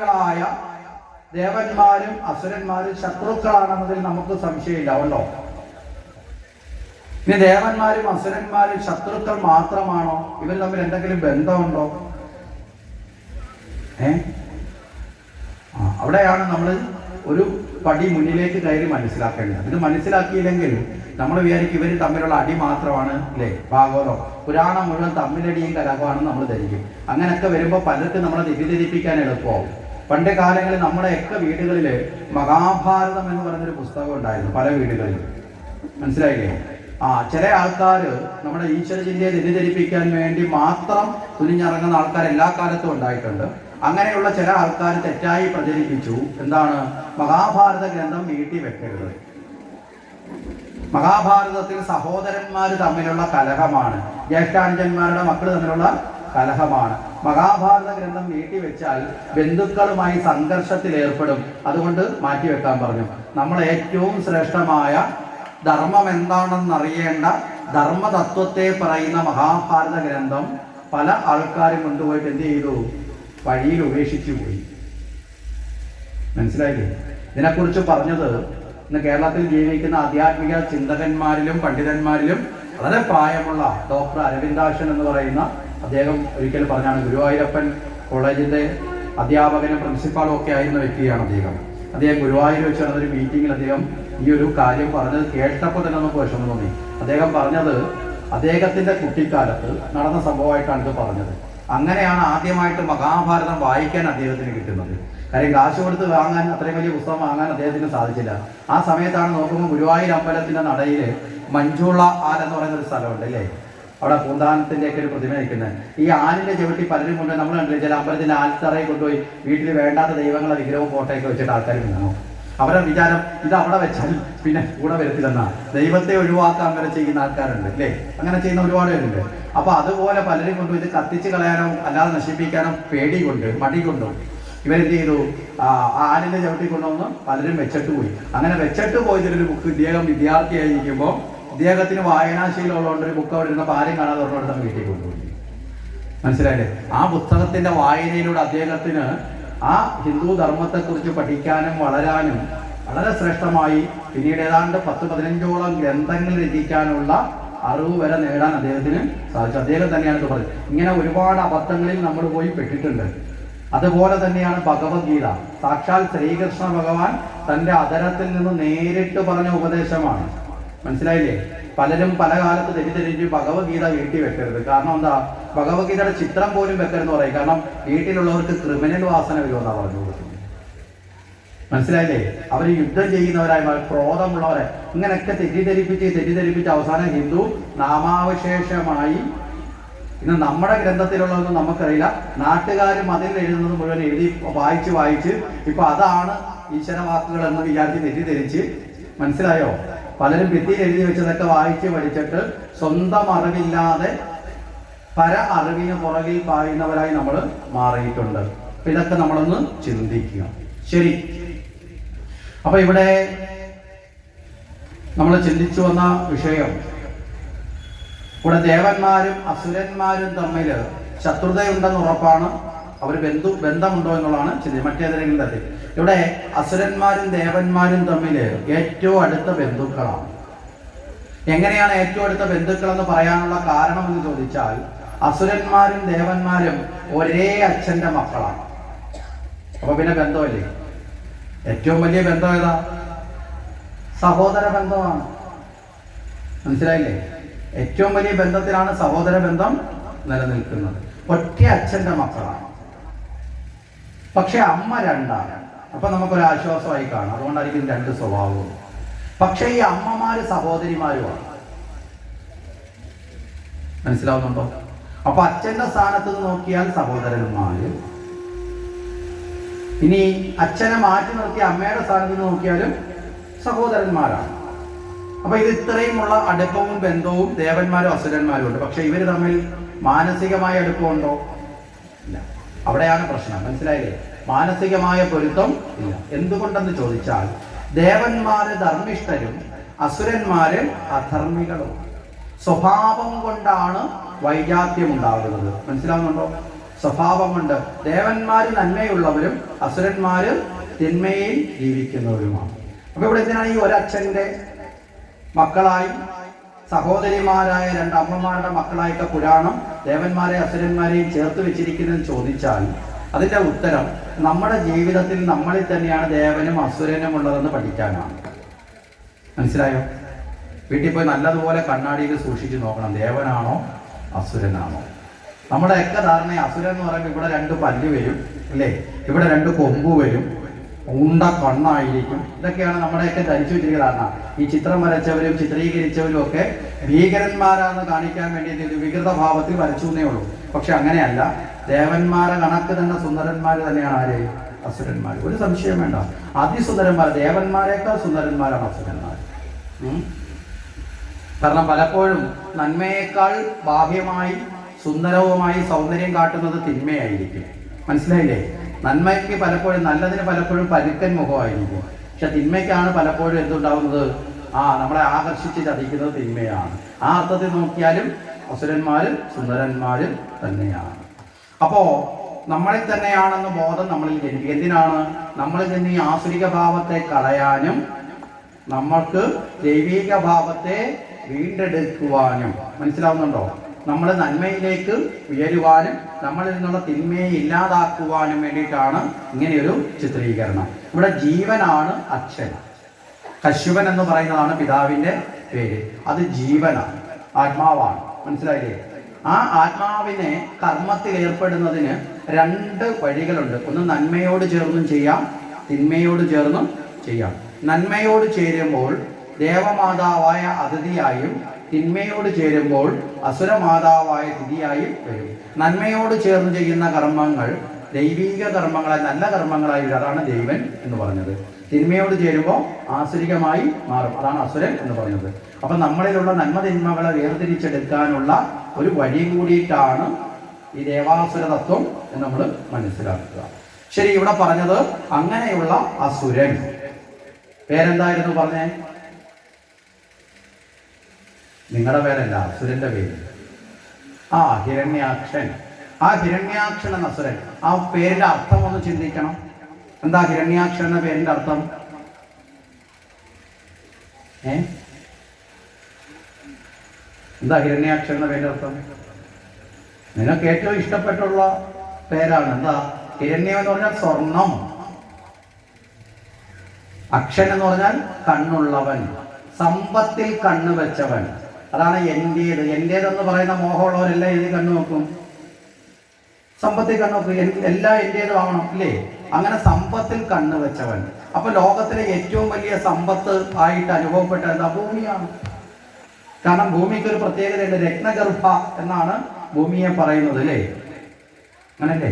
ായ ദേവന്മാരും അസുരന്മാരും ശത്രുക്കളാണെന്നതിൽ നമുക്ക് സംശയമില്ല ഉണ്ടോ ഇനി ദേവന്മാരും അസുരന്മാരും ശത്രുക്കൾ മാത്രമാണോ? ഇവർ തമ്മിൽ എന്തെങ്കിലും ബന്ധമുണ്ടോ? ഏ? അവിടെയാണ് നമ്മൾ ഒരു പടി മുന്നിലേക്ക് കയറി മനസ്സിലാക്കേണ്ടത്. ഇത് മനസ്സിലാക്കിയില്ലെങ്കിൽ നമ്മൾ വിചാരിക്കും ഇവർ തമ്മിലുള്ള അടി മാത്രമാണ് അല്ലേ? ഭാഗവതം. പുരാണം മുഴുവൻ തമ്മിലടിയും കലഹമാണെന്ന് നമ്മൾ ധരിക്കും. അങ്ങനെയൊക്കെ വരുമ്പോൾ പലർക്കും നമ്മളെ തെറ്റിദ്ധരിപ്പിക്കാൻ എളുപ്പമാവും. പണ്ട് കാലങ്ങളിൽ നമ്മുടെയൊക്കെ വീടുകളിൽ മഹാഭാരതം എന്ന് പറഞ്ഞൊരു പുസ്തകം ഉണ്ടായിരുന്നു പല വീടുകളിൽ മനസ്സിലായില്ലേ? ആ ചില ആൾക്കാർ നമ്മുടെ ഈശ്വരചിന്തയെ തെറ്റിദ്ധരിപ്പിക്കാൻ വേണ്ടി മാത്രം തുനിഞ്ഞിറങ്ങുന്ന ആൾക്കാർ എല്ലാ കാലത്തും ഉണ്ടായിട്ടുണ്ട്. അങ്ങനെയുള്ള ചില ആൾക്കാർ തെറ്റായി പ്രചരിപ്പിച്ചു. എന്താണ്? മഹാഭാരത ഗ്രന്ഥം നീട്ടി വെക്കരുത്. മഹാഭാരതത്തിൽ സഹോദരന്മാർ തമ്മിലുള്ള കലഹമാണ്. ജ്യേഷ്ഠാനുജന്മാരുടെ മക്കൾ തമ്മിലുള്ള കലഹമാണ്. മഹാഭാരത ഗ്രന്ഥം നീട്ടിവെച്ചാൽ ബന്ധുക്കളുമായി സംഘർഷത്തിൽ ഏർപ്പെടും. അതുകൊണ്ട് മാറ്റിവെക്കാൻ പറഞ്ഞു. നമ്മൾ ഏറ്റവും ശ്രേഷ്ഠമായ ധർമ്മം എന്താണെന്നറിയേണ്ട ധർമ്മതത്വത്തെ പറയുന്ന മഹാഭാരത ഗ്രന്ഥം പല ആൾക്കാരും കൊണ്ടുപോയിട്ട് എന്ത് ചെയ്തു? വഴിയിൽ ഉപേക്ഷിച്ചു പോയി. മനസ്സിലായില്ലേ? ഇതിനെക്കുറിച്ച് പറഞ്ഞത് ഇന്ന് കേരളത്തിൽ ജീവിക്കുന്ന ആധ്യാത്മിക ചിന്തകന്മാരിലും പണ്ഡിതന്മാരിലും വളരെ പ്രായമുള്ള ഡോക്ടർ അരവിന്ദാശൻ എന്ന് പറയുന്ന അദ്ദേഹം ഒരിക്കൽ പറഞ്ഞാണ് ഗുരുവായൂരപ്പൻ കോളേജിന്റെ അധ്യാപകനും പ്രിൻസിപ്പാളും ഒക്കെ ആയിരുന്ന വ്യക്തിയാണ് അദ്ദേഹം. അദ്ദേഹം ഗുരുവായൂർ വെച്ച് നടന്നൊരു മീറ്റിംഗിൽ അദ്ദേഹം ഈ ഒരു കാര്യം പറഞ്ഞത് കേട്ടപ്പോൾ തന്നെ നമുക്ക് വിഷമം തോന്നി. അദ്ദേഹം പറഞ്ഞത് അദ്ദേഹത്തിന്റെ കുട്ടിക്കാലത്ത് നടന്ന സംഭവമായിട്ടാണ് ഇത് പറഞ്ഞത്. അങ്ങനെയാണ് ആദ്യമായിട്ട് മഹാഭാരതം വായിക്കാൻ അദ്ദേഹത്തിന് കിട്ടുന്നത്. കാര്യം കാശ് കൊടുത്ത് വാങ്ങാൻ അത്രയും വലിയ പുസ്തകം വാങ്ങാൻ അദ്ദേഹത്തിന് സാധിച്ചില്ല. ആ സമയത്താണ് നോക്കുമ്പോൾ ഗുരുവായൂർ അമ്പലത്തിന്റെ നടയിൽ മഞ്ചുള്ള ആൽ എന്ന് പറയുന്ന ഒരു സ്ഥലമുണ്ട് അല്ലേ? അവിടെ പൂന്താനത്തിന്റെ ഒക്കെ ഒരു പ്രതിമ നിൽക്കുന്നത് ഈ ആലിന്റെ ചവിട്ടി പലരും കൊണ്ട് നമ്മൾ കണ്ടില്ല ചില അമ്പലത്തിന്റെ ആൽത്തറയിൽ കൊണ്ടുപോയി വീട്ടിൽ വേണ്ടാത്ത ദൈവങ്ങളെ വിഗ്രഹവും ഫോട്ടോയൊക്കെ വെച്ചിട്ട് ആൾക്കാർ നിന്നു അവരുടെ വിചാരം ഇത് അവിടെ വെച്ചാൽ പിന്നെ കൂടെ വരത്തില്ലെന്നാ. ദൈവത്തെ ഒഴിവാക്കാൻ വരെ ചെയ്യുന്ന ആൾക്കാരുണ്ട് അല്ലേ? അങ്ങനെ ചെയ്യുന്ന ഒരുപാട് പേരുണ്ട്. അപ്പൊ അതുപോലെ പലരും കൊണ്ടും ഇത് കത്തിച്ച് കളയാനോ അല്ലാതെ നശിപ്പിക്കാനോ പേടി കൊണ്ട് മടി കൊണ്ടോ ഇവരെന്ത് ചെയ്തു ആനിന്റെ ചവിട്ടി കൊണ്ടുവന്ന് പലരും വെച്ചിട്ട് പോയി. അങ്ങനെ വെച്ചിട്ട് പോയതിലൊരു ബുക്ക് ഇദ്ദേഹം വിദ്യാർത്ഥിയായിരിക്കുമ്പോൾ ഇദ്ദേഹത്തിന് വായനാശീലമുള്ളതുകൊണ്ട് ഒരു ബുക്ക് അവിടെ ഇരുന്ന ആരും കാണാതെ ഒരെണ്ണം വീട്ടിൽ കൊണ്ടുപോയി മനസ്സിലായില്ലേ? ആ പുസ്തകത്തിന്റെ വായനയിലൂടെ അദ്ദേഹത്തിന് ആ ഹിന്ദു ധർമ്മത്തെക്കുറിച്ച് പഠിക്കാനും വളരാനും വളരെ ശ്രേഷ്ഠമായി പിന്നീട് ഏതാണ്ട് പത്ത് പതിനഞ്ചോളം ഗ്രന്ഥങ്ങൾ രചിക്കാനുള്ള അറിവ് വരെ നേടാൻ അദ്ദേഹത്തിന് സാധിച്ചു. അദ്ദേഹം തന്നെയാണ് പറയുന്നത് ഇങ്ങനെ ഒരുപാട് അബദ്ധങ്ങളിൽ നമ്മൾ പോയി പെട്ടിട്ടുണ്ട്. അതുപോലെ തന്നെയാണ് ഭഗവത്ഗീത. സാക്ഷാൽ ശ്രീകൃഷ്ണ ഭഗവാൻ തന്റെ അതരത്തിൽ നിന്ന് നേരിട്ട് പറഞ്ഞ ഉപദേശമാണ്. മനസ്സിലായില്ലേ? പലരും പല കാലത്ത് തെറ്റിദ്ധരിച്ച് ഭഗവത്ഗീത വീട്ടിൽ വെക്കരുത്. കാരണം എന്താ? ഭഗവത്ഗീതയുടെ ചിത്രം പോലും വെക്കരുതെന്ന് പറയും. കാരണം വീട്ടിലുള്ളവർക്ക് ക്രിമിനൽ വാസന വരുമെന്നാണ് പറഞ്ഞു കൊടുക്കുന്നത് മനസ്സിലായില്ലേ? അവർ യുദ്ധം ചെയ്യുന്നവരായി ക്രോധമുള്ളവരെ ഇങ്ങനെയൊക്കെ തെറ്റിദ്ധരിപ്പിച്ച് തെറ്റിദ്ധരിപ്പിച്ച് അവസാനം ഹിന്ദു നാമാവശേഷമായി ഇന്ന് നമ്മുടെ ഗ്രന്ഥത്തിലുള്ളതൊന്നും നമുക്കറിയില്ല. നാട്ടുകാർ മതിൽ എഴുതുന്നത് മുഴുവൻ എഴുതി വായിച്ച് വായിച്ച് ഇപ്പൊ അതാണ് ഈശ്വരവാക്കുകൾ എന്ന് വിചാരിച്ച് തെറ്റിദ്ധരിച്ച്. മനസ്സിലായോ? പലരും ഭിത്തിയിൽ എഴുതി വെച്ചതൊക്കെ വായിച്ച് പഠിച്ചിട്ട് സ്വന്തം അറിവില്ലാതെ പര അറിവിന് പുറകിൽ പായുന്നവരായി നമ്മൾ മാറിയിട്ടുണ്ട്. ഇതൊക്കെ നമ്മളൊന്ന് ചിന്തിക്കുക. ശരി. അപ്പൊ ഇവിടെ നമ്മൾ ചിന്തിച്ചു വന്ന വിഷയം. ഇവിടെ ദേവന്മാരും അസുരന്മാരും തമ്മിൽ ശത്രുതയുണ്ടെന്ന് ഉറപ്പാണ്. അവർ ബന്ധു ബന്ധമുണ്ടോ എന്നുള്ളതാണ് ചിന്തി. മറ്റേതെങ്കിലും തരത്തിൽ. ഇവിടെ അസുരന്മാരും ദേവന്മാരും തമ്മിൽ ഏറ്റവും അടുത്ത ബന്ധുക്കളാണ്. എങ്ങനെയാണ് ഏറ്റവും അടുത്ത ബന്ധുക്കൾ എന്ന് പറയാനുള്ള കാരണം എന്ന് ചോദിച്ചാൽ അസുരന്മാരും ദേവന്മാരും ഒരേ അച്ഛന്റെ മക്കളാണ്. അപ്പൊ പിന്നെ ബന്ധമല്ലേ? ഏറ്റവും വലിയ ബന്ധം ഏതാ? സഹോദര ബന്ധമാണ്. മനസ്സിലായില്ലേ? ഏറ്റവും വലിയ ബന്ധത്തിലാണ് സഹോദര ബന്ധം നിലനിൽക്കുന്നത്. ഒറ്റ അച്ഛന്റെ മക്കളാണ്. പക്ഷെ അമ്മ രണ്ടാണ് അപ്പൊ നമുക്കൊരു ആശ്വാസമായി കാണാം. അതുകൊണ്ടായിരിക്കും രണ്ട് സ്വഭാവവും. പക്ഷെ ഈ അമ്മമാര് സഹോദരിമാരുമാണ്. മനസ്സിലാവുന്നുണ്ടോ? അപ്പൊ അച്ഛന്റെ സ്ഥാനത്ത് നോക്കിയാൽ സഹോദരന്മാര്. ഇനി അച്ഛനെ മാറ്റി നിർത്തി അമ്മയുടെ സ്ഥാനത്ത് നോക്കിയാലും സഹോദരന്മാരാണ്. അപ്പൊ ഇത് ഇത്രയുമുള്ള അടുപ്പവും ബന്ധവും ദേവന്മാരും അസുരന്മാരും ഉണ്ട്. പക്ഷെ ഇവർ തമ്മിൽ മാനസികമായ അടുപ്പമുണ്ടോ? അവിടെയാണ് പ്രശ്നം. മനസ്സിലായില്ലേ? മാനസികമായ പൊരുത്തം ഇല്ല. എന്തുകൊണ്ടെന്ന് ചോദിച്ചാൽ ദേവന്മാര് ധർമ്മിഷ്ഠരും അസുരന്മാര് അധർമ്മികളും. സ്വഭാവം കൊണ്ടാണ് വൈജാത്യം ഉണ്ടാകുന്നത്. മനസ്സിലാവുന്നുണ്ടോ? സ്വഭാവം കൊണ്ട് ദേവന്മാര് നന്മയുള്ളവരും അസുരന്മാര് തിന്മയിൽ ജീവിക്കുന്നവരുമാണ്. അപ്പൊ ഇവിടെ എന്തിനാണ് ഈ ഒരച്ഛന്റെ മക്കളായി സഹോദരിമാരായ രണ്ടമ്മമാരുടെ മക്കളായിട്ട് പുരാണം ദേവന്മാരെ അസുരന്മാരെയും ചേർത്ത് വെച്ചിരിക്കുന്നത് ചോദിച്ചാൽ അതിന്റെ ഉത്തരം നമ്മുടെ ജീവിതത്തിൽ നമ്മളിൽ തന്നെയാണ് ദേവനും അസുരനും ഉള്ളതെന്ന് പഠിക്കാനാണ്. മനസ്സിലായോ? വീട്ടിൽ പോയി നല്ലതുപോലെ കണ്ണാടിയിൽ സൂക്ഷിച്ചു നോക്കണം. ദേവനാണോ അസുരനാണോ? നമ്മുടെ ഒക്കെ ധാരണ അസുരൻ എന്ന് പറയുമ്പോൾ ഇവിടെ രണ്ട് പല്ല് വരും അല്ലേ? ഇവിടെ രണ്ട് കൊമ്പ് വരും ഉണ്ട കണ്ണായിരിക്കും. ഇതൊക്കെയാണ് നമ്മുടെയൊക്കെ ധരിച്ചു വെച്ചിരിക്കുന്ന ഈ ചിത്രം വരച്ചവരും ചിത്രീകരിച്ചവരും ഒക്കെ ഭീകരന്മാരാണെന്ന് കാണിക്കാൻ വേണ്ടി വികൃത ഭാവത്തിൽ വരച്ചു എന്നേ ഉള്ളൂ. പക്ഷെ അങ്ങനെയല്ല. ദേവന്മാരെ കണക്ക് തന്നെ സുന്ദരന്മാർ തന്നെയാണ് ആര്? അസുരന്മാർ ഒരു സംശയം വേണ്ട. അതിസുന്ദരന്മാർ ദേവന്മാരെക്കാൾ സുന്ദരന്മാരാണ് അസുരന്മാർ. കാരണം പലപ്പോഴും നന്മയേക്കാൾ ബാഹ്യമായി സുന്ദരവുമായി സൗന്ദര്യം കാട്ടുന്നത് തിന്മയായിരിക്കും. മനസ്സിലായില്ലേ? നന്മയ്ക്ക് പലപ്പോഴും നല്ലതിന് പലപ്പോഴും പരുക്കൻ മുഖമായിരിക്കും പക്ഷെ തിന്മയ്ക്കാണ് പലപ്പോഴും എന്തുണ്ടാവുന്നത്? ആ നമ്മളെ ആകർഷിച്ച് ചതിക്കുന്നത് തിന്മയാണ്. ആ അർത്ഥത്തിൽ നോക്കിയാലും അസുരന്മാരും സുന്ദരന്മാരും തന്നെയാണ്. അപ്പോ നമ്മളിൽ തന്നെയാണെന്ന ബോധം നമ്മളിൽ ജനിക്കും എന്തിനാണ്? നമ്മളിൽ നിന്ന് ഈ ആസുരിക ഭാവത്തെ കളയാനും നമ്മൾക്ക് ദൈവിക ഭാവത്തെ വീണ്ടെടുക്കുവാനും. മനസ്സിലാവുന്നുണ്ടോ? നമ്മൾ നന്മയിലേക്ക് ഉയരുവാനും നമ്മളിൽ നിന്നുള്ള തിന്മയെ ഇല്ലാതാക്കുവാനും വേണ്ടിയിട്ടാണ് ഇങ്ങനെയൊരു ചിത്രീകരണം. ഇവിടെ ജീവനാണ് അച്ഛൻ. കശുവൻ എന്ന് പറയുന്നതാണ് പിതാവിന്റെ പേര്. അത് ജീവനാണ്. ആത്മാവാണ്. മനസ്സിലായില്ലേ? ആ ആത്മാവിനെ കർമ്മത്തിൽ ഏർപ്പെടുന്നതിന് രണ്ട് വഴികളുണ്ട്. ഒന്ന് നന്മയോട് ചേർന്നും ചെയ്യാം തിന്മയോട് ചേർന്നും ചെയ്യാം. നന്മയോട് ചേരുമ്പോൾ ദേവമാതാവായ അതിഥിയായും തിന്മയോട് ചേരുമ്പോൾ അസുരമാതാവായ തിഥിയായും വരും. നന്മയോട് ചേർന്ന് ചെയ്യുന്ന കർമ്മങ്ങൾ ദൈവീക കർമ്മങ്ങളായി നല്ല കർമ്മങ്ങളായി വരും. അതാണ് ദൈവൻ എന്ന് പറഞ്ഞത്. തിന്മയോട് ചേരുമ്പോൾ ആസുരികമായി മാറും. അതാണ് അസുരൻ എന്ന് പറയുന്നത് അപ്പൊ നമ്മളിലുള്ള നന്മ തിന്മകളെ വേർതിരിച്ചെടുക്കാനുള്ള ഒരു വഴി കൂടിയിട്ടാണ് ഈ ദേവാസുര തത്വം എന്ന് നമ്മൾ മനസ്സിലാക്കുക. ശരി ഇവിടെ പറഞ്ഞത് അങ്ങനെയുള്ള അസുരൻ. പേരെന്തായിരുന്നു പറഞ്ഞേ? നിങ്ങളുടെ പേരല്ല അസുരന്റെ പേര്. ആ ഹിരണ്യാക്ഷൻ. ആ ഹിരണ്യാക്ഷൻ എന്ന അസുരൻ ആ പേരിന്റെ അർത്ഥം ഒന്ന് ചിന്തിക്കണം. എന്താ ഹിരണ്യാക്ഷൻ എന്ന പേരിന്റെ അർത്ഥം? ഏ? എന്താ ഹിരണ്യാക്ഷൻ എന്ന പേരിന്റെ അർത്ഥം? നിങ്ങൾക്ക് ഏറ്റവും ഇഷ്ടപ്പെട്ടുള്ള പേരാണ് എന്താ? ഹിരണ്യം എന്ന് പറഞ്ഞാൽ സ്വർണം. അക്ഷൻ എന്ന് പറഞ്ഞാൽ കണ്ണുള്ളവൻ. സമ്പത്തിൽ കണ്ണ് വെച്ചവൻ. അതാണ് എന്റെത് എന്റേതെന്ന് പറയുന്ന മോഹമുള്ളവരെല്ലാം എഴുതി കണ്ണു നോക്കും. സമ്പത്തിൽ കണ്ണു നോക്കും. എല്ലാം എന്റേതും ആവണം അല്ലേ അങ്ങനെ സമ്പത്തിൽ കണ്ണു വെച്ചവൻ. അപ്പൊ ലോകത്തിലെ ഏറ്റവും വലിയ സമ്പത്ത് ആയിട്ട് അനുഭവപ്പെട്ട എന്താ ഭൂമിയാണ്. കാരണം ഭൂമിക്ക് ഒരു പ്രത്യേകതയുണ്ട്. രത്നഗർഭ എന്നാണ് ഭൂമിയെ പറയുന്നത് അല്ലേ അങ്ങനല്ലേ?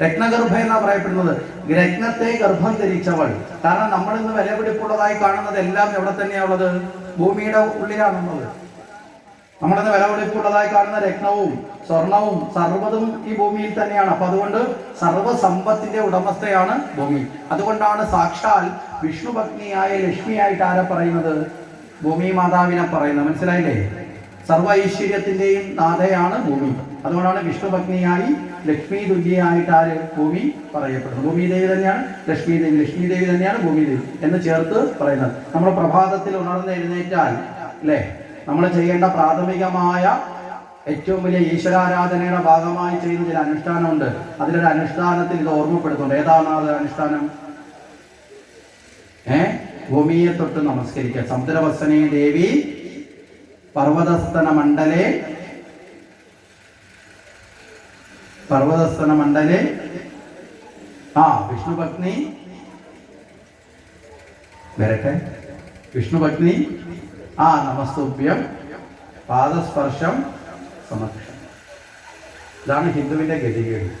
രത്നഗർഭ എന്നാ പറയപ്പെടുന്നത്? രത്നത്തെ ഗർഭം ധരിച്ചവൾ. കാരണം നമ്മൾ ഇന്ന് വിലപിടിപ്പുള്ളതായി കാണുന്നത് എല്ലാം എവിടെ തന്നെയാ ഉള്ളത്? ഭൂമിയുടെ ഉള്ളിലാണുള്ളത്. നമ്മളിന്ന് വിലപിടിപ്പുള്ളതായി കാണുന്ന രത്നവും സ്വർണവും സർവതും ഈ ഭൂമിയിൽ തന്നെയാണ്. അപ്പൊ അതുകൊണ്ട് സർവസമ്പത്തിന്റെ ഉടമസ്ഥയാണ് ഭൂമി. അതുകൊണ്ടാണ് സാക്ഷാൽ വിഷ്ണുഭഗ്നിയായ ലക്ഷ്മിയായിട്ട് ആരെ പറയുന്നത്? ഭൂമി മാതാവിനെ പറയുന്നത്. മനസ്സിലായില്ലേ? ഐശ്വര്യത്തിന്റെയും നാഥയാണ് ഭൂമി. അതുകൊണ്ടാണ് വിഷ്ണുഭഗ്നിയായി ലക്ഷ്മി തുല്യയായിട്ട് ആര് ഭൂമി പറയപ്പെടുന്നത്? ഭൂമി ദേവി തന്നെയാണ് ലക്ഷ്മി ദേവി ലക്ഷ്മി ദേവി തന്നെയാണ് ഭൂമി ദേവി എന്ന് ചേർത്ത് പറയുന്നത്. നമ്മൾ പ്രഭാതത്തിൽ ഉണർന്ന് എഴുന്നേറ്റാൽ അല്ലേ? നമ്മൾ ചെയ്യേണ്ട പ്രാഥമികമായ ഏറ്റവും വലിയ ഈശ്വരാരാധനയുടെ ഭാഗമായി ചെയ്യുന്ന ചില അനുഷ്ഠാനമുണ്ട്. അതിലൊരു അനുഷ്ഠാനത്തിൽ ഇത് ഓർമ്മപ്പെടുത്തുന്നുണ്ട്. ഏതാണ് അത് അനുഷ്ഠാനം? ഏ? ഭൂമിയെ തൊട്ട് നമസ്കരിക്കുക. സമുദ്രവസനേ ദേവി പർവതസ്ഥന മണ്ഡലേ. പർവതസ്ഥന മണ്ഡലേ. ആ വിഷ്ണുപത്നി വരട്ടെ. വിഷ്ണു ആ നമസ്തുഭ്യം. പാദസ്പർശം സമക്ഷം ഇതാണ് ഹിന്ദുവിന്റെ ഗതികേട്.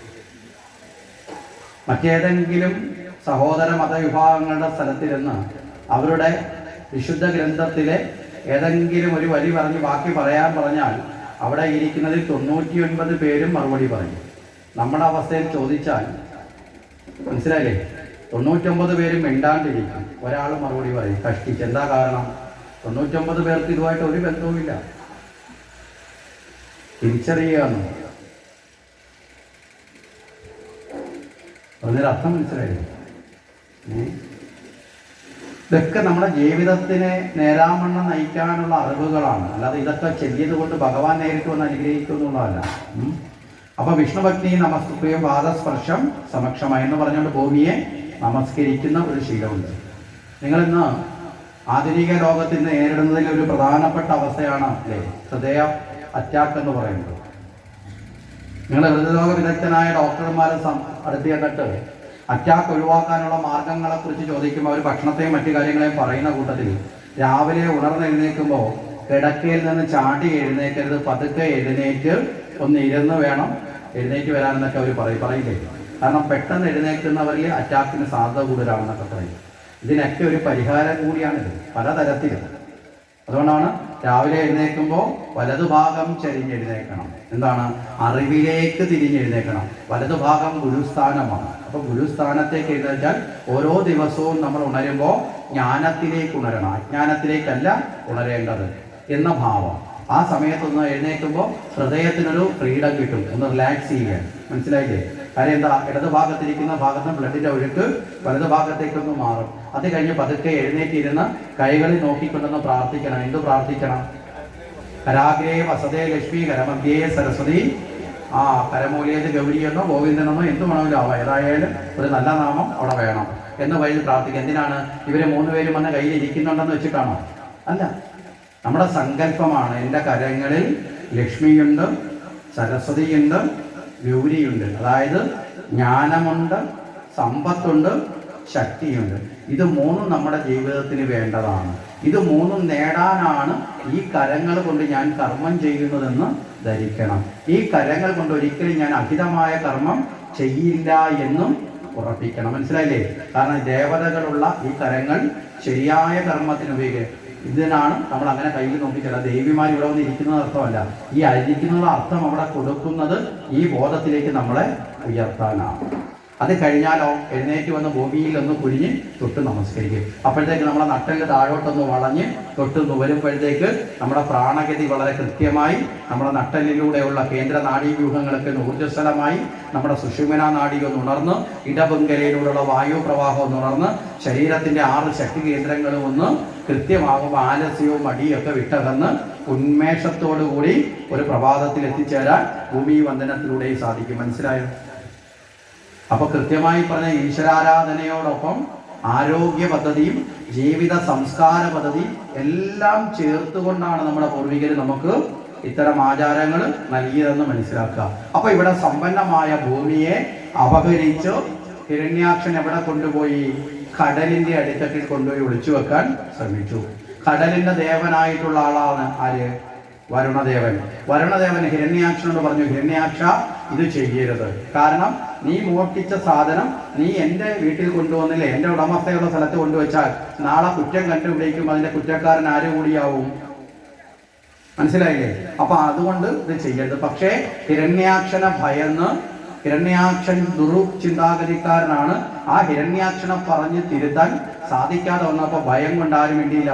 മറ്റേതെങ്കിലും സഹോദര മതവിഭാഗങ്ങളുടെ സ്ഥലത്തിരുന്ന് അവരുടെ വിശുദ്ധ ഗ്രന്ഥത്തിലെ ഏതെങ്കിലും ഒരു വരി പറഞ്ഞ് ബാക്കി പറയാൻ പറഞ്ഞാൽ അവിടെ ഇരിക്കുന്നതിൽ തൊണ്ണൂറ്റി ഒൻപത് പേരും മറുപടി പറഞ്ഞു നമ്മുടെ അവസ്ഥയിൽ ചോദിച്ചാൽ മനസ്സിലായില്ലേ? തൊണ്ണൂറ്റൊമ്പത് പേരും മിണ്ടാണ്ടിരിക്കും. ഒരാൾ മറുപടി പറയും. കഷ്ടിച്ച്. എന്താ കാരണം? തൊണ്ണൂറ്റൊമ്പത് പേർക്ക് ഇതുമായിട്ട് ഒരു ബന്ധവുമില്ല. തിരിച്ചറിയുകയാണ്. അർത്ഥം മനസ്സിലായില്ലേ? ഇതൊക്കെ നമ്മുടെ ജീവിതത്തിനെ നേരാമണ്ണം നയിക്കാനുള്ള അറിവുകളാണ്. അല്ലാതെ ഇതൊക്കെ ചെല്ലിയത് കൊണ്ട് ഭഗവാൻ നേരിട്ട് വന്ന് അനുഗ്രഹിക്കുന്നുള്ളതല്ല. അപ്പൊ വിഷ്ണുഭക്തി നമസ്കൃതയും പാദസ്പർശം സമക്ഷമായി എന്ന് പറഞ്ഞുകൊണ്ട് ഭൂമിയെ നമസ്കരിക്കുന്ന ഒരു ശീലമുണ്ട്. നിങ്ങൾ ഇന്ന് ആധുനിക ലോകത്തിൽ നേരിടുന്നതിൽ ഒരു പ്രധാനപ്പെട്ട അവസ്ഥയാണ് അല്ലേ? ഹൃദയ അറ്റാക്ക് എന്ന് പറയുന്നത്. നിങ്ങൾ ഹൃദയരോഗ വിദഗ്ധനായ ഡോക്ടർമാരെ അടുത്ത് ചെന്നിട്ട് അറ്റാക്ക് ഒഴിവാക്കാനുള്ള മാർഗങ്ങളെ കുറിച്ച് ചോദിക്കുമ്പോൾ അവർ ഭക്ഷണത്തെയും മറ്റു കാര്യങ്ങളെയും പറയുന്ന കൂട്ടത്തിൽ രാവിലെ ഉണർന്നെഴുന്നേൽക്കുമ്പോൾ കിടക്കയിൽ നിന്ന് ചാടി എഴുന്നേക്കരുത് പതുക്കെ എഴുന്നേറ്റ് ഒന്ന് ഇരുന്ന് വേണം എഴുന്നേറ്റ് വരാനെന്നൊക്കെ അവർ പറയും പറയില്ലേ? കാരണം പെട്ടെന്ന് എഴുന്നേൽക്കുന്നവരിൽ അറ്റാക്കിന് സാധ്യത കൂടുതലാണെന്നൊക്കെ പറയും. ഇതിനൊക്കെ ഒരു പരിഹാരം കൂടിയാണിത് പലതരത്തിലും. അതുകൊണ്ടാണ് രാവിലെ എഴുന്നേൽക്കുമ്പോൾ വലതുഭാഗം ചരിഞ്ഞെഴുന്നേൽക്കണം എന്താണ്? അറിവിലേക്ക് തിരിഞ്ഞെഴുന്നേക്കണം വലതുഭാഗം ഗുരുസ്ഥാനമാണ്. അപ്പോൾ ഗുരുസ്ഥാനത്തേക്ക് എഴുന്നേറ്റാൽ ഓരോ ദിവസവും നമ്മൾ ഉണരുമ്പോൾ ജ്ഞാനത്തിലേക്ക് ഉണരണം. അജ്ഞാനത്തിലേക്കല്ല ഉണരേണ്ടത് എന്ന ഭാവം. ആ സമയത്തൊന്ന് എഴുന്നേൽക്കുമ്പോൾ ഹൃദയത്തിനൊരു ഫ്രീഡം കിട്ടും. ഒന്ന് റിലാക്സ് ചെയ്യാൻ മനസ്സിലായില്ലേ? കാര്യം എന്താ? ഇടത് ഭാഗത്തിരിക്കുന്ന ഭാഗത്ത് ബ്ലഡിന്റെ ഒഴുക്ക് വലത് ഭാഗത്തേക്കൊന്ന് മാറും. അത് കഴിഞ്ഞ് പതുക്കെ എഴുന്നേറ്റിരുന്ന് കൈകളിൽ നോക്കിക്കൊണ്ടൊന്ന് പ്രാർത്ഥിക്കണം. എന്ത് പ്രാർത്ഥിക്കണം? കരാഗ്രേ വസതേ ലക്ഷ്മി കരമധ്യേ സരസ്വതി. ആ പരമൂലേത് ഗൗരിയെന്നോ ഗോവിന്ദനെന്നോ എന്ത് വേണമെങ്കിലും ആവാം. ഏതായാലും ഒരു നല്ല നാമം അവിടെ വേണം എന്ന് വഴി പ്രാർത്ഥിക്കുക എന്തിനാണ്? ഇവരെ മൂന്ന് പേരും വന്ന് കയ്യിൽ ഇരിക്കുന്നുണ്ടെന്ന് വെച്ചിട്ടാണോ? അല്ല. നമ്മുടെ സങ്കല്പമാണ്. എന്റെ കരങ്ങളിൽ ലക്ഷ്മിയുണ്ട് സരസ്വതിയുണ്ട് ഗൗരിയുണ്ട്. അതായത് ജ്ഞാനമുണ്ട് സമ്പത്തുണ്ട് ശക്തിയുണ്ട്. ഇത് മൂന്നും നമ്മുടെ ജീവിതത്തിന് വേണ്ടതാണ്. ഇത് മൂന്നും നേടാനാണ് ഈ കരങ്ങൾ കൊണ്ട് ഞാൻ കർമ്മം ചെയ്യുന്നതെന്ന് ധരിക്കണം. ഈ കരങ്ങൾ കൊണ്ട് ഒരിക്കലും ഞാൻ അഹിതമായ കർമ്മം ചെയ്യില്ല എന്നും ഉറപ്പിക്കണം. മനസ്സിലായില്ലേ? കാരണം ദേവതകളുള്ള ഈ കരങ്ങൾ ശരിയായ കർമ്മത്തിന് ഉപയോഗിക്കുക ഇതിനാണ് നമ്മൾ അങ്ങനെ കയ്യിൽ നോക്കിച്ചല്ല ദേവിമാർ ഇവിടെ വന്ന് ഇരിക്കുന്നത് അർത്ഥമല്ല. ഈ അരിക്കുന്നത് അർത്ഥം അവിടെ കൊടുക്കുന്നത് ഈ ബോധത്തിലേക്ക് നമ്മളെ ഉയർത്താനാണ്. അത് കഴിഞ്ഞാലോ എഴുന്നേറ്റ് വന്ന് ഭൂമിയിൽ ഒന്ന് കുഴിഞ്ഞ് തൊട്ട് നമസ്കരിക്കും. അപ്പോഴത്തേക്ക് നമ്മളെ നട്ടൽ താഴോട്ടൊന്ന് വളഞ്ഞ് തൊട്ട് വരുമ്പോഴത്തേക്ക് നമ്മുടെ പ്രാണഗതി വളരെ കൃത്യമായി നമ്മുടെ നട്ടലിലൂടെയുള്ള കേന്ദ്ര നാഡീവ്യൂഹങ്ങളൊക്കെ ഊർജസ്വലമായി നമ്മുടെ സുഷുമന നാഡി ഒന്ന് ഉണർന്ന് ഇടപെങ്കലയിലൂടെയുള്ള വായു പ്രവാഹം ഒന്ന് ഉണർന്ന് ശരീരത്തിന്റെ ആറ് ശക്തി കേന്ദ്രങ്ങളും ഒന്ന് കൃത്യമാകുമ്പോൾ ആലസ്യവും മടിയൊക്കെ വിട്ടകന്ന് ഉന്മേഷത്തോടു കൂടി ഒരു പ്രഭാതത്തിൽ എത്തിച്ചേരാൻ ഭൂമി വന്ദനത്തിലൂടെയും സാധിക്കും. മനസ്സിലായോ? അപ്പൊ കൃത്യമായി പറഞ്ഞ ഈശ്വരാരാധനയോടൊപ്പം ആരോഗ്യ പദ്ധതിയും ജീവിത സംസ്കാര പദ്ധതിയും എല്ലാം ചേർത്തുകൊണ്ടാണ് നമ്മുടെ പൂർവികർ നമുക്ക് ഇത്തരം ആചാരങ്ങൾ നൽകിയതെന്ന് മനസ്സിലാക്കുക. അപ്പൊ ഇവിടെ സമ്പന്നമായ ഭൂമിയെ അപഹരിച്ച് ഹിരണ്യാക്ഷൻ എവിടെ കൊണ്ടുപോയി? കടലിന്റെ അടിത്തട്ടിൽ കൊണ്ടുപോയി ഒളിച്ചു വെക്കാൻ ശ്രമിച്ചു. കടലിന്റെ ദേവനായിട്ടുള്ള ആളാണ് ആര്? വരുണദേവൻ. വരുണദേവൻ ഹിരണ്യാക്ഷനോട് പറഞ്ഞു ഹിരണ്യാക്ഷ ഇത് ചെയ്യരുത്. കാരണം നീ മോഷ്ടിച്ച സാധനം നീ എന്റെ വീട്ടിൽ കൊണ്ടുവന്നില്ലേ എന്റെ ഉടമസ്ഥയുള്ള സ്ഥലത്ത് കൊണ്ടുവച്ചാൽ നാളെ കുറ്റം കണ്ടുപിടിക്കും അതിന്റെ കുറ്റക്കാരൻ ആര് കൂടിയാവും? മനസ്സിലായില്ലേ? അപ്പൊ അതുകൊണ്ട് ഇത് ചെയ്യരുത്. പക്ഷേ ഹിരണ്യാക്ഷനെ ഭയന്ന് ഹിരണ്യാക്ഷൻ ദുരു ചിന്താഗതിക്കാരനാണ്. ആ ഹിരണ്യാക്ഷനെ പറഞ്ഞ് തിരുത്താൻ സാധിക്കാതെ വന്നപ്പോൾ ഭയം കൊണ്ട് ആരും മിണ്ടിയില്ല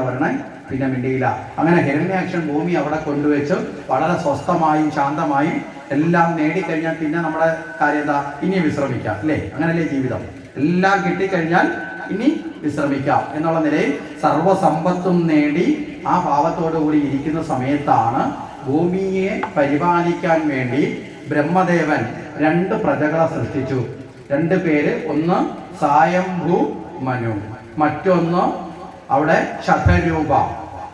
പിന്നെ മിണ്ടിയില്ല. അങ്ങനെ ഹിരണ്യാക്ഷൻ ഭൂമി അവിടെ കൊണ്ടുവച്ച്. വളരെ സ്വസ്ഥമായും ശാന്തമായും എല്ലാം നേടിക്കഴിഞ്ഞാൽ പിന്നെ നമ്മുടെ കാര്യം എന്താ? ഇനി വിശ്രമിക്കാം അല്ലേ? അങ്ങനല്ലേ ജീവിതം. എല്ലാം കിട്ടിക്കഴിഞ്ഞാൽ ഇനി വിശ്രമിക്കാം എന്നുള്ള നിലയിൽ സർവസമ്പത്തും നേടി ആ ഭാവത്തോടു കൂടി ഇരിക്കുന്ന സമയത്താണ് ഭൂമിയെ പരിപാലിക്കാൻ വേണ്ടി ബ്രഹ്മദേവൻ രണ്ട് പ്രജകളെ സൃഷ്ടിച്ചു. രണ്ട് പേര് ഒന്ന് സായംഭൂ മനു. മറ്റൊന്ന് അവിടെ ശതരൂപ.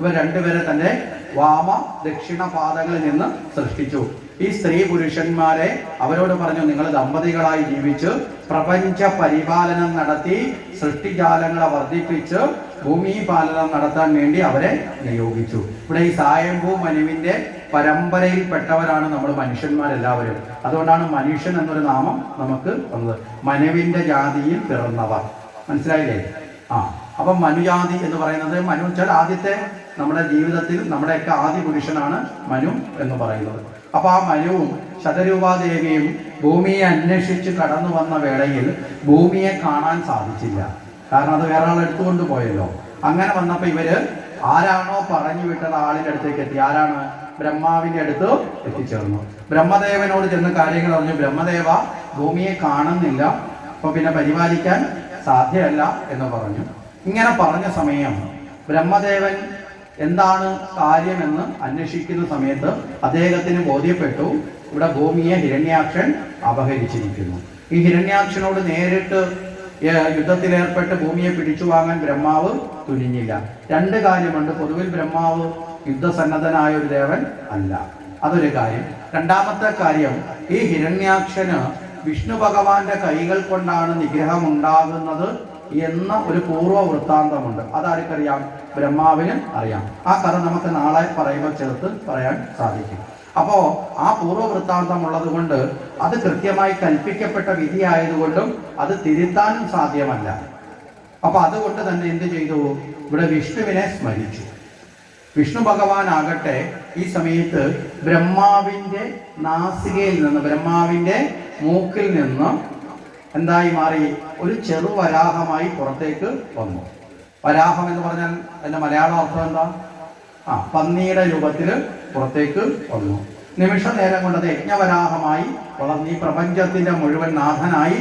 ഇവർ രണ്ടുപേരെ തന്നെ വാമ ദക്ഷിണ പാദങ്ങളിൽ നിന്ന് സൃഷ്ടിച്ചു. ഈ സ്ത്രീ പുരുഷന്മാരെ അവരോട് പറഞ്ഞു നിങ്ങൾ ദമ്പതികളായി ജീവിച്ച് പ്രപഞ്ച പരിപാലനം നടത്തി സൃഷ്ടിജാലങ്ങളെ വർദ്ധിപ്പിച്ച് ഭൂമി പാലനം നടത്താൻ വേണ്ടി അവരെ നിയോഗിച്ചു. ഇവിടെ ഈ സായംഭൂ മനുവിന്റെ പരമ്പരയിൽപ്പെട്ടവരാണ് നമ്മൾ മനുഷ്യന്മാരെല്ലാവരും. അതുകൊണ്ടാണ് മനുഷ്യൻ എന്നൊരു നാമം നമുക്ക് വന്നത് മനുവിന്റെ ജാതിയിൽ പിറന്നവർ മനസ്സിലായില്ലേ? ആ അപ്പം മനുജാതി എന്ന് പറയുന്നത് മനു വെച്ചാൽ ആദ്യത്തെ നമ്മുടെ ജീവിതത്തിൽ നമ്മുടെയൊക്കെ ആദ്യ പുരുഷനാണ് മനു എന്ന് പറയുന്നത്. അപ്പൊ ആ മനുവും ശതരൂപാദേവിയും ഭൂമിയെ അന്വേഷിച്ച് കടന്നു വന്ന വേളയിൽ ഭൂമിയെ കാണാൻ സാധിച്ചില്ല. കാരണം അത് വേറെ ആൾ എടുത്തുകൊണ്ട് പോയല്ലോ. അങ്ങനെ വന്നപ്പോൾ ഇവർ ആരാണോ പറഞ്ഞു വിട്ടത് ആളിന്റെ അടുത്തേക്ക് എത്തി. ആരാണ്? ബ്രഹ്മാവിന്റെ അടുത്ത് എത്തിച്ചേർന്നു. ബ്രഹ്മദേവനോട് ചെന്ന് കാര്യങ്ങൾ പറഞ്ഞു ബ്രഹ്മദേവ ഭൂമിയെ കാണുന്നില്ല. അപ്പൊ പിന്നെ പരിപാലിക്കാൻ സാധ്യമല്ല എന്ന് പറഞ്ഞു. ഇങ്ങനെ പറഞ്ഞ സമയം ബ്രഹ്മദേവൻ എന്താണ് കാര്യമെന്ന് അന്വേഷിക്കുന്ന സമയത്ത് അദ്ദേഹത്തിന് ബോധ്യപ്പെട്ടു. ഇവിടെ ഭൂമിയെ ഹിരണ്യാക്ഷൻ അപഹരിച്ചിരിക്കുന്നു. ഈ ഹിരണ്യാക്ഷനോട് നേരിട്ട് യുദ്ധത്തിലേർപ്പെട്ട് ഭൂമിയെ പിടിച്ചു വാങ്ങാൻ ബ്രഹ്മാവ് തുനിഞ്ഞില്ല. രണ്ട് കാര്യമുണ്ട്. പൊതുവിൽ ബ്രഹ്മാവ് യുദ്ധസന്നദ്ധനായ ഒരു ദേവൻ അല്ല. അതൊരു കാര്യം. രണ്ടാമത്തെ കാര്യം ഈ ഹിരണ്യാക്ഷന് വിഷ്ണു ഭഗവാന്റെ കൈകൾ കൊണ്ടാണ് നിഗ്രഹം ഉണ്ടാകുന്നത് എന്ന ഒരു പൂർവ വൃത്താന്തമുണ്ട്. അതാർക്കറിയാം? ബ്രഹ്മാവിന് അറിയാം. ആ കഥ നമുക്ക് നാളെ പറയുമ്പോൾ ചേർത്ത് പറയാൻ സാധിക്കും. അപ്പോ ആ പൂർവ വൃത്താന്തം ഉള്ളത് കൊണ്ട് അത് കൃത്യമായി കൽപ്പിക്കപ്പെട്ട വിധിയായതുകൊണ്ടും അത് തിരുത്താനും സാധ്യമല്ല. അപ്പൊ അതുകൊണ്ട് തന്നെ എന്ത് ചെയ്തു? ഇവിടെ വിഷ്ണുവിനെ സ്മരിച്ചു. വിഷ്ണു ഭഗവാനാകട്ടെ ഈ സമയത്ത് ബ്രഹ്മാവിന്റെ നാസികയിൽ നിന്ന് ബ്രഹ്മാവിന്റെ മൂക്കിൽ നിന്ന് എന്തായി മാറി? ഒരു ചെറു വരാഹമായി പുറത്തേക്ക് വന്നു. വരാഹം എന്ന് പറഞ്ഞാൽ അതിന്റെ മലയാള അർത്ഥം എന്താ? ആ പന്നിയുടെ രൂപത്തിൽ പുറത്തേക്ക് വന്നു. നിമിഷ നേരം കൊണ്ടത് യജ്ഞവരാഹമായി വളർന്നു ഈ പ്രപഞ്ചത്തിന്റെ മുഴുവൻ നാഥനായി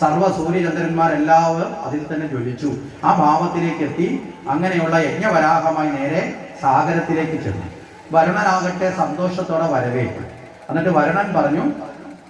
സർവ സൂര്യചന്ദ്രന്മാരെല്ലാവരും അതിൽ തന്നെ ജ്വലിച്ചു ആ ഭാവത്തിലേക്ക് എത്തി അങ്ങനെയുള്ള യജ്ഞവരാഹമായി നേരെ സാഗരത്തിലേക്ക് ചെന്നു. വരുണനാകട്ടെ സന്തോഷത്തോടെ വരവേറ്റു. എന്നിട്ട് വരുണൻ പറഞ്ഞു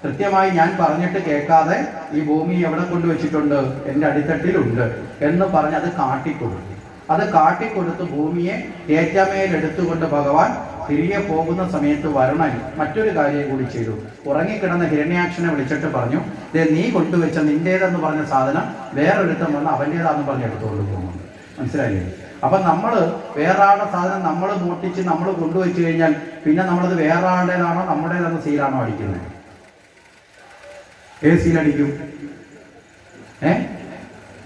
കൃത്യമായി ഞാൻ പറഞ്ഞിട്ട് കേൾക്കാതെ ഈ ഭൂമി എവിടെ കൊണ്ടുവച്ചിട്ടുണ്ട്? എന്റെ അടിത്തട്ടിലുണ്ട്. എന്ന് പറഞ്ഞ് അത് കാട്ടിക്കൊടുത്തു. അത് കാട്ടിക്കൊടുത്ത് ഭൂമിയെ ഏറ്റമേലെടുത്തുകൊണ്ട് ഭഗവാൻ തിരികെ പോകുന്ന സമയത്ത് വരുണൻ മറ്റൊരു കാര്യം കൂടി ചെയ്തു. ഉറങ്ങിക്കിടന്ന ഹിരണ്യാക്ഷനെ വിളിച്ചിട്ട് പറഞ്ഞു ദേ നീ കൊണ്ടുവച്ച നിന്റേതെന്ന് പറഞ്ഞ സാധനം വേറൊരുത്തം വന്ന് അവന്റേതാന്ന് പറഞ്ഞ് എടുത്തുകൊണ്ട് പോകുന്നു. മനസ്സിലായില്ലേ? അപ്പൊ നമ്മൾ വേറെ ആളുടെ സാധനം നമ്മൾ പൊട്ടിച്ച് നമ്മൾ കൊണ്ടുവച്ചു കഴിഞ്ഞാൽ പിന്നെ നമ്മളത് വേറെ ആളുടേതാണോ നമ്മുടേതെന്ന് സീലാണോ അടിക്കുന്നത്? ഏത് സീലടിക്കും? ഏ?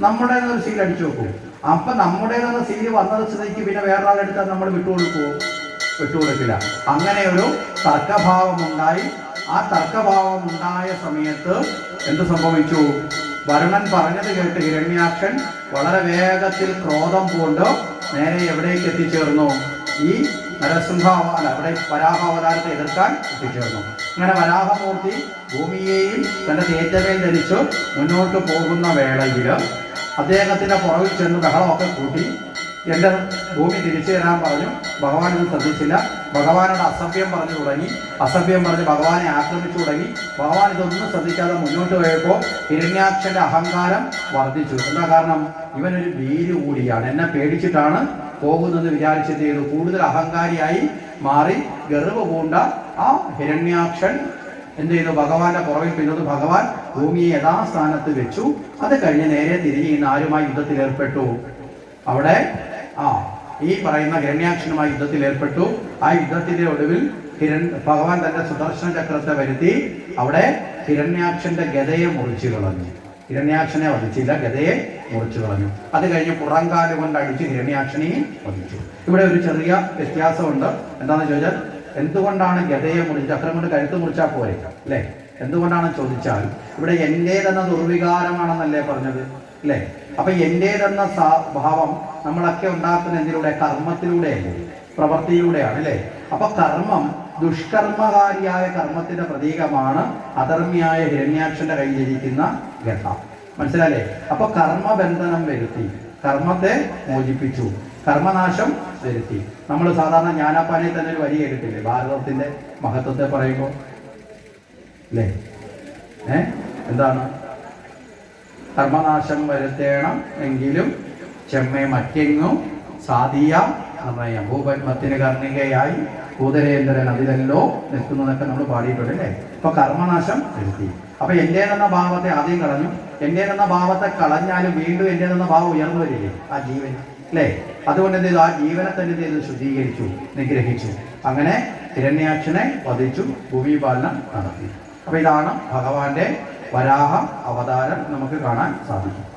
നമ്മുടേതെന്നൊരു സീൽ അടിച്ചു നോക്കൂ അപ്പൊ നമ്മുടേതെന്ന സീൽ വന്നത് സ്ഥിതിക്ക് പിന്നെ വേറെ ആളെടുത്താൽ നമ്മൾ വിട്ടുകൊടുക്കുവോ? വിട്ടുകൊടുക്കില്ല. അങ്ങനെ ഒരു തർക്കഭാവം ഉണ്ടായി ആ തർക്കഭാവം ഉണ്ടായ സമയത്ത് എന്ത് സംഭവിച്ചു? വരുണൻ പറഞ്ഞത് കേട്ട് ഹിരണ്യാക്ഷൻ വളരെ വേഗത്തിൽ ക്രോധം പൂണ്ട്. നേരെ എവിടേക്ക് എത്തിച്ചേർന്നു? ഈ നരസിംഹാവതാര അവിടെ വരാഹാവതാരത്തെ എതിർക്കാൻ എത്തിച്ചേർന്നു. അങ്ങനെ വരാഹമൂർത്തി ഭൂമിയെയും തന്റെ തേറ്റമേൽ ധരിച്ചു മുന്നോട്ട് പോകുന്ന വേളയിൽ അദ്ദേഹത്തിന്റെ പുറകിൽ ചെന്ന് ബഹളമൊക്കെ കൂട്ടി എന്റെ ഭൂമി തിരിച്ചു തരാൻ പറഞ്ഞു. ഭഗവാനൊന്നും ശ്രദ്ധിച്ചില്ല. ഭഗവാനോട് അസഭ്യം പറഞ്ഞു തുടങ്ങി. അസഭ്യം പറഞ്ഞ് ഭഗവാനെ ആക്രമിച്ചു തുടങ്ങി. ഭഗവാൻ ഇതൊന്നും ശ്രദ്ധിക്കാതെ മുന്നോട്ട് പോയപ്പോൾ ഹിരണ്യാക്ഷന്റെ അഹങ്കാരം വർദ്ധിച്ചു. എന്താ കാരണം? ഇവനൊരു ഭീരു കൂടിയാണ്. എന്നെ പേടിച്ചിട്ടാണ് പോകുന്നത് വിചാരിച്ചത് ചെയ്തു കൂടുതൽ അഹങ്കാരിയായി മാറി ഗർവ് പൂണ്ട ആ ഹിരണ്യാക്ഷൻ എന്ത് ചെയ്തു? ഭഗവാന്റെ പുറകിൽ പിന്നത് ഭഗവാൻ ഭൂമിയെ യഥാസ്ഥാനത്ത് വെച്ചു. അത് കഴിഞ്ഞ് നേരെ തിരിഞ്ഞ് ആരുമായി യുദ്ധത്തിൽ ഏർപ്പെട്ടു. അവിടെ ആ ഈ പറയുന്ന ഹിരണ്യാക്ഷനുമായി യുദ്ധത്തിൽ ഏർപ്പെട്ടു. ആ യുദ്ധത്തിന്റെ ഒടുവിൽ ഹിരൺ ഭഗവാൻ തന്റെ സുദർശന ചക്രത്തെ വരുത്തി അവിടെ ഹിരണ്യാക്ഷന്റെ ഗതയെ മുറിച്ചു കളഞ്ഞു. ഹിരണ്യാക്ഷനെ വധിച്ചില്ല ഗതയെ മുറിച്ചു കളഞ്ഞു. അത് കഴിഞ്ഞ് പുറംകാൽ കൊണ്ട് അടിച്ച് ഹിരണ്യാക്ഷനെയും വധിച്ചു. ഇവിടെ ഒരു ചെറിയ വ്യത്യാസമുണ്ട്. എന്താണെന്ന് ചോദിച്ചാൽ എന്തുകൊണ്ടാണ് ഗതയെ മുറിച്ച് ചക്രം കൊണ്ട് കഴുത്ത് മുറിച്ചാൽ പോരെ അല്ലേ? എന്തുകൊണ്ടാണ് ചോദിച്ചാൽ ഇവിടെ എന്റേതെന്ന ദുർവികാരമാണെന്നല്ലേ പറഞ്ഞത് അല്ലേ? അപ്പൊ എന്റേതെന്ന ഭാവം നമ്മളൊക്കെ ഉണ്ടാക്കുന്ന എന്തിലൂടെ കർമ്മത്തിലൂടെ പ്രവൃത്തിയിലൂടെയാണ് അല്ലേ? അപ്പൊ കർമ്മം ദുഷ്കർമ്മകാരിയായ കർമ്മത്തിന്റെ പ്രതീകമാണ് അധർമ്മിയായ ഹിരണ്യാക്ഷന്റെ കയ്യിലിരിക്കുന്ന ഗത മനസ്സിലല്ലേ അപ്പൊ കർമ്മബന്ധനം വരുത്തി കർമ്മത്തെ മോചിപ്പിച്ചു കർമ്മനാശം വരുത്തി. നമ്മൾ സാധാരണ ജ്ഞാനപ്പാനെ തന്നെ ഒരു വരി എടുത്തില്ലേ ഭാരതത്തിന്റെ മഹത്വത്തെ പറയുമ്പോൾ അല്ലേ? ഏ? എന്താണ്? കർമ്മനാശം വരുത്തേണം എങ്കിലും ചെമ്മെ മറ്റെങ്ങും സാധിയ. നിർണയം ഭൂപത്മത്തിന് കർണികയായി. ഭൂതരേന്ദ്രൻ അതിലല്ലോ നിൽക്കുന്നതൊക്കെ നമ്മൾ പാടിയിട്ടുണ്ട് അല്ലേ അപ്പൊ കർമ്മനാശം വരുത്തി. അപ്പൊ എന്റേതെന്ന ഭാവത്തെ ആദ്യം കളഞ്ഞു. എന്റേതെന്ന ഭാവത്തെ കളഞ്ഞാലും വീണ്ടും എന്റേതെന്ന ഭാവം ഉയർന്നു വരില്ലേ? ആ ജീവൻ. അല്ലേ? അതുകൊണ്ട് എന്ത് ചെയ്തു? ആ ജീവനെ തന്നെ ചെയ്തു? ശുദ്ധീകരിച്ചു നിഗ്രഹിച്ചു. അങ്ങനെ ഹിരണ്യാക്ഷനെ വധിച്ചു ഭൂമിപാലനം നടത്തി. അപ്പൊ ഇതാണ് ഭഗവാന്റെ വരാഹ അവതാരം നമുക്ക് കാണാൻ സാധിക്കും.